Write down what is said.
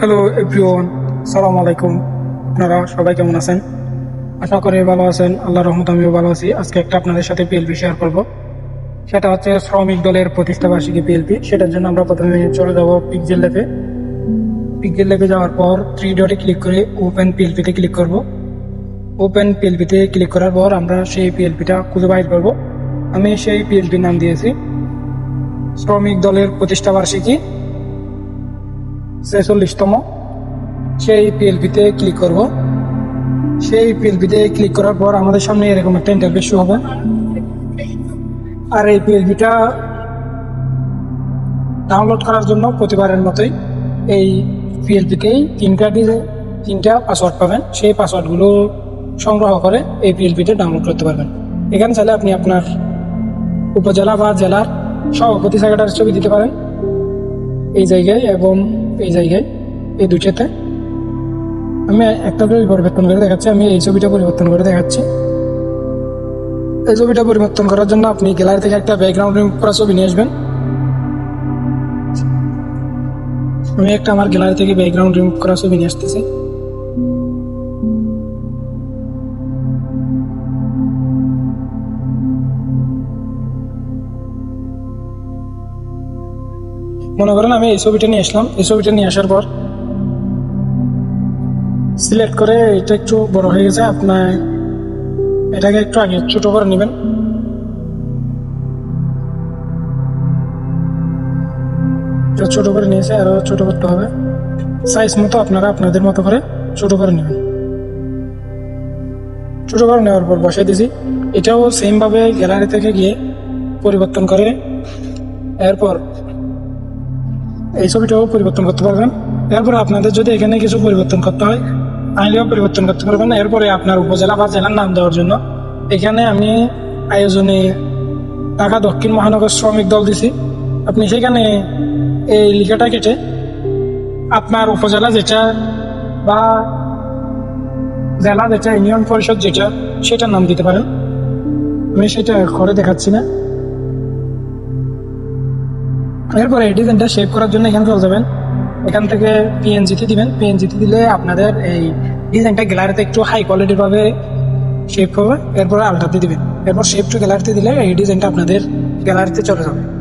Hello everyone সালাম আলাইকুম আপনারা সবাই কেমন আছেন? আশা করি ভালো আছেন। আল্লাহ রহমত আমিও ভালো আছি। আজকে একটা আপনাদের সাথে পিএলপি শেয়ার করব। সেটা হচ্ছে শ্রমিক দলের প্রতিষ্ঠা বার্ষিকী পিএলপি সেটার জন্য আমরা প্রথমে চলে যাব পিকজেল লেপে পিকজেল লেপে যাওয়ার পর থ্রি ডটে ক্লিক করে ওপেন পিএলপিতে ক্লিক করব। ওপেন পিএলপিতে ক্লিক করার পর আমরা সেই পিএলপিটা খুঁজে বাইর করব। আমি সেই পিএলপির নাম দিয়েছি। শ্রমিক দলের প্রতিষ্ঠা বার্ষিকী। ছেচল্লিশতম। সেই পিএলপিতে ক্লিক করব। সেই পিএলপিতে ক্লিক করার পর আমাদের সামনে এরকম একটা ইন্টারভিউ হবে। আর এই পিএলপিটা ডাউনলোড করার জন্য প্রতিবারের মতোই এই পিএলপিতেই তিনটা তিনটা পাসওয়ার্ড পাবেন। সেই পাসওয়ার্ডগুলো সংগ্রহ করে এই পিএলপিতে ডাউনলোড করতে পারবেন। এখানে চাইলে আপনি আপনার উপজেলা বা জেলার সভাপতি সেক্রেটারির ছবি দিতে পারেন। এই জায়গায় এবং এই জায়গায় এই দুইটাতে আমি একটা করে পরিবর্তন করে দেখাচ্ছি, আমি এই ছবিটা পরিবর্তন করে দেখাচ্ছি। এই ছবিটা পরিবর্তন করার জন্য আপনি গ্যালারি থেকে একটা ব্যাকগ্রাউন্ড করা ছবি নিয়ে আসবেন। আমি একটা আমার গ্যালারি থেকে ব্যাকগ্রাউন্ড রিমুভ করা ছবি নিয়ে আসতেছি। মনে করেন আমি এই ছবিটা নিয়ে আসলাম। এই ছবিটা নিয়ে আসার পর সিলেক্ট করে এটা একটু বড় হয়ে গেছে। আপনার এটাকে একটু আগে ছোট করে নেবেন। ছোট করে নিয়েছে, আরও ছোট করতে হবে। সাইজ মতো আপনারা আপনাদের মতো করে ছোট করে নেবেন। ছোট করে নেওয়ার পর বসাই দিয়েছি। এটাও সেম ভাবে গ্যালারি থেকে গিয়ে পরিবর্তন করে। এরপর এই ছবিটাও পরিবর্তন করতে পারবেন। এরপরে আপনাদের যদি এখানে কিছু পরিবর্তন করতে হয় আইনও পরিবর্তন করতে পারবেন। এরপরে আপনার উপজেলা বা জেলার নাম দেওয়ার জন্য। এখানে আমি আয়োজনে ঢাকা দক্ষিণ মহানগর শ্রমিক দল দিছি। আপনি সেখানে এই লিখাটা কেটে আপনার উপজেলা যেটা বা জেলা যেটা ইউনিয়ন পরিষদ যেটা, সেটার নাম দিতে পারেন। আমি সেটা করে দেখাচ্ছি না। এরপরে এই ডিজাইনটা শেপ করার জন্য এখানে চলে যাবেন। এখান থেকে পিএনজিতে দিবেন। পিএনজিতে দিলে আপনাদের এই ডিজাইনটা গ্যালারিতে একটু হাই কোয়ালিটির ভাবে শেপ হবে। এরপর আলটাতে দিবেন। এরপর শেপ টু গ্যালারিতে দিলে এই ডিজাইনটা আপনাদের গ্যালারিতে চলে যাবে।